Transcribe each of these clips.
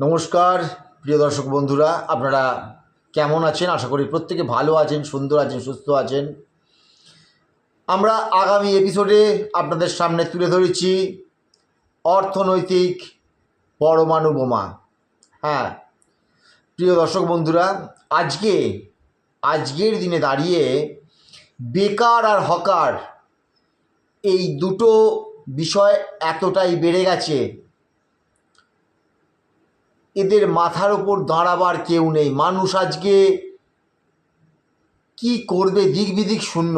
নমস্কার, প্রিয় দর্শক বন্ধুরা, আপনারা কেমন আছেন? আশা করি প্রত্যেকে ভালো আছেন, সুন্দর আছেন, সুস্থ আছেন। আমরা আগামী এপিসোডে আপনাদের সামনে তুলে ধরেছি অর্থনৈতিক পরমাণু বোমা। হ্যাঁ প্রিয় দর্শক বন্ধুরা, আজকে, আজকের দিনে দাঁড়িয়ে বেকার আর হকার এই দুটো বিষয় এতটাই বেড়ে গেছে। এদের মাথার ওপর দাঁড়াবার কেউ নেই। মানুষ আজকে কি করবে দিক বিদিক শূন্য।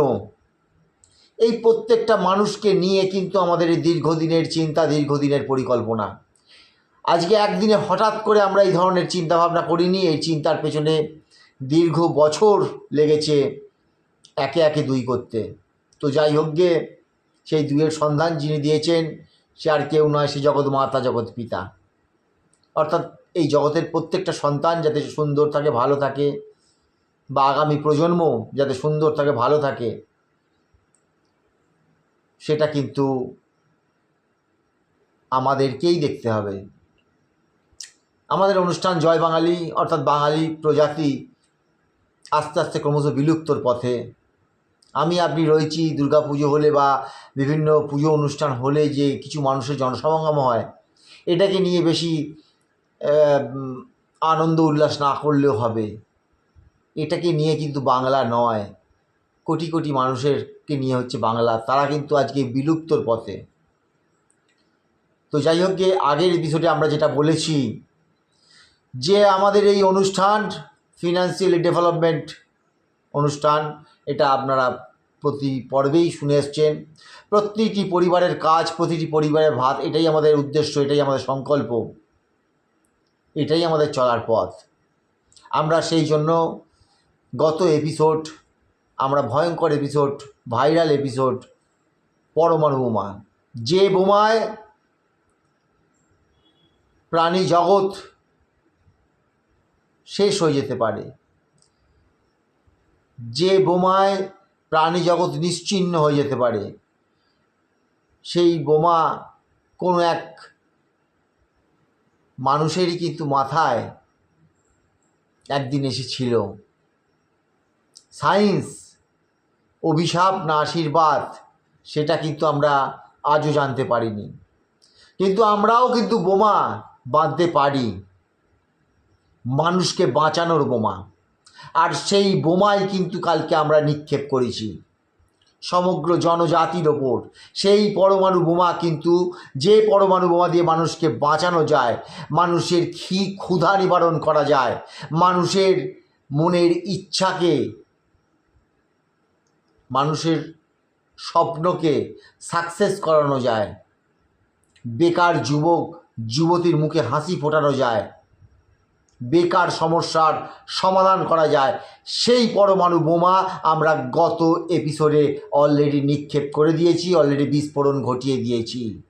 এই প্রত্যেকটা মানুষকে নিয়ে কিন্তু আমাদের এই দীর্ঘদিনের চিন্তা, দীর্ঘদিনের পরিকল্পনা। আজকে একদিনে হঠাৎ করে আমরা এই ধরনের চিন্তাভাবনা করিনি। এই চিন্তার পেছনে দীর্ঘ বছর লেগেছে একে একে দুই করতে। তো যাই হোক গে, সেই দুইয়ের সন্ধান যিনি দিয়েছেন, সে আর কেউ নয়, সে জগৎ মাতা, জগৎ পিতা। অর্থাৎ এই জগতের প্রত্যেকটা সন্তান যাতে সুন্দর থাকে, ভালো থাকে, বা আগামী প্রজন্ম যাতে সুন্দর থাকে, ভালো থাকে, সেটা কিন্তু আমাদেরকেই দেখতে হবে। আমাদের অনুষ্ঠান জয় বাঙালি, অর্থাৎ বাঙালি প্রজাতি আস্তে আস্তে ক্রমশ বিলুপ্তর পথে। আমি, আপনি রয়েছি দুর্গা পুজো হলে বা বিভিন্ন পুজো অনুষ্ঠান হলে যে কিছু মানুষের জনসমাগম হয়, এটাকে নিয়ে বেশি আনন্দ উল্লাস না করলেও হবে। এটাকে নিয়ে কিন্তু বাংলা নয়। কোটি কোটি মানুষেরকে নিয়ে হচ্ছে বাংলা। তারা কিন্তু আজকে বিলুপ্তর পথে। তো যাই হোক গিয়ে আগের এপিসোডে আমরা যেটা বলেছি, যে আমাদের এই অনুষ্ঠান ফিনান্সিয়াল ডেভেলপমেন্ট অনুষ্ঠান, এটা আপনারা প্রতি পর্বেই শুনে এসছেন। প্রতিটি পরিবারের কাজ, প্রতিটি পরিবারের ভাত, এটাই আমাদের উদ্দেশ্য, এটাই আমাদের সংকল্প। এটাই আমাদের চলার পথ। আমরা সেই জন্য গত এপিসোড আমরা ভয়ঙ্কর এপিসোড ভাইরাল এপিসোড পরমাণু বোমা। যে বোমায় প্রাণী জগৎ শেষ হয়ে যেতে পারে, যে বোমায় প্রাণী জগৎ নিশ্চিহ্ন হয়ে যেতে পারে, সেই বোমা কোনো এক মানুষেরই কিন্তু মাথায় একদিন এসেছিল। সায়েন্স, অভিশাপ না আশীর্বাদ, সেটা কিন্তু আমরা আজও জানতে পারিনি। কিন্তু আমরাও কিন্তু বোমা বাঁধতে পারি। মানুষকে বাঁচানোর বোমা। আর সেই বোমাই কিন্তু কালকে আমরা নিক্ষেপ করেছি। সমগ্র জনজাতির ওপর। সেই পরমাণু বোমা কিন্তু, যে পরমাণু বোমা দিয়ে মানুষকে বাঁচানো যায়, মানুষের ক্ষি ক্ষুধা নিবারণ করা যায়, মানুষের মনের ইচ্ছাকে, মানুষের স্বপ্নকে সাকসেস করানো যায়। বেকার যুবক, যুবতীর মুখে হাসি ফোটানো যায়। বেকার সমস্যার সমাধান করা যায়। সেই পরমাণু বোমা আমরা গত এপিসোডে অলরেডি নিক্ষেপ করে দিয়েছি অলরেডি বিস্ফোরণ ঘটিয়ে দিয়েছি।